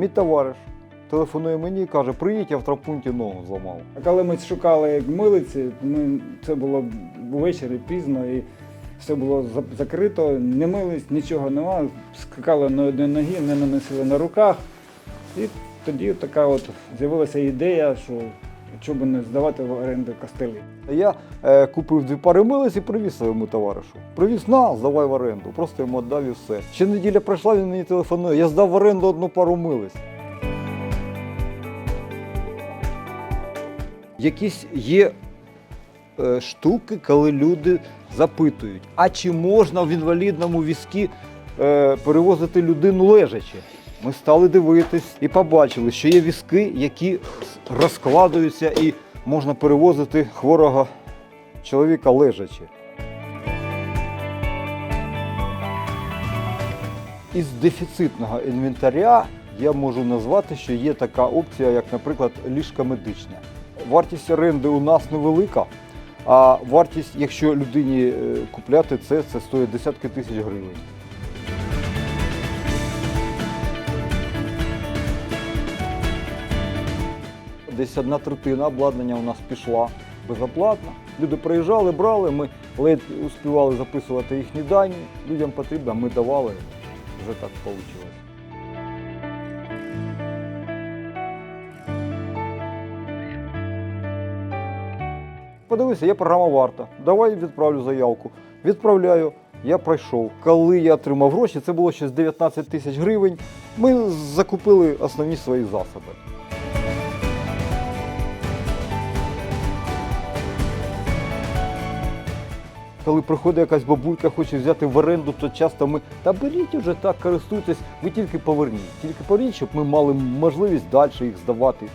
Мій товариш телефонує мені і каже, приїдь, я в травпункті ногу зламав. А коли ми шукали милиці, ми, це було ввечері пізно і все було закрито, не мились, нічого нема. Скакали на одній ногі, не наносили на руках. І тоді така от з'явилася ідея, що чому б не здавати в оренду костелі. Я е, купив дві пари милиць і привіз своєму товаришу. Привіз на, здавай в оренду. Просто йому віддав і все. Ще неділя пройшла, він мені телефонує. Я здав в оренду одну пару милиць. Якісь є е, штуки, коли люди запитують, а чи можна в інвалідному візку е, перевозити людину лежачи? Ми стали дивитись і побачили, що є візки, які розкладаються і можна перевозити хворого чоловіка лежачи. Із дефіцитного інвентаря я можу назвати, що є така опція, як, наприклад, ліжка медичне. Вартість оренди у нас невелика, а вартість, якщо людині е, купляти це, це стоїть десятки тисяч гривень. Десь одна третина обладнання у нас пішла безоплатно. Люди приїжджали, брали, ми ледь успівали записувати їхні дані. Людям потрібно, ми давали. Вже так вийшло. Подивися, є програма варта. Давай відправлю заявку. Відправляю. Я пройшов. Коли я отримав гроші, це було ще з 19 тисяч гривень. Ми закупили основні свої засоби. Коли приходить якась бабулька, хоче взяти в оренду, то часто ми та беріть уже так, користуйтесь, ви тільки поверніть. Тільки поверніть, щоб ми мали можливість далі їх здавати.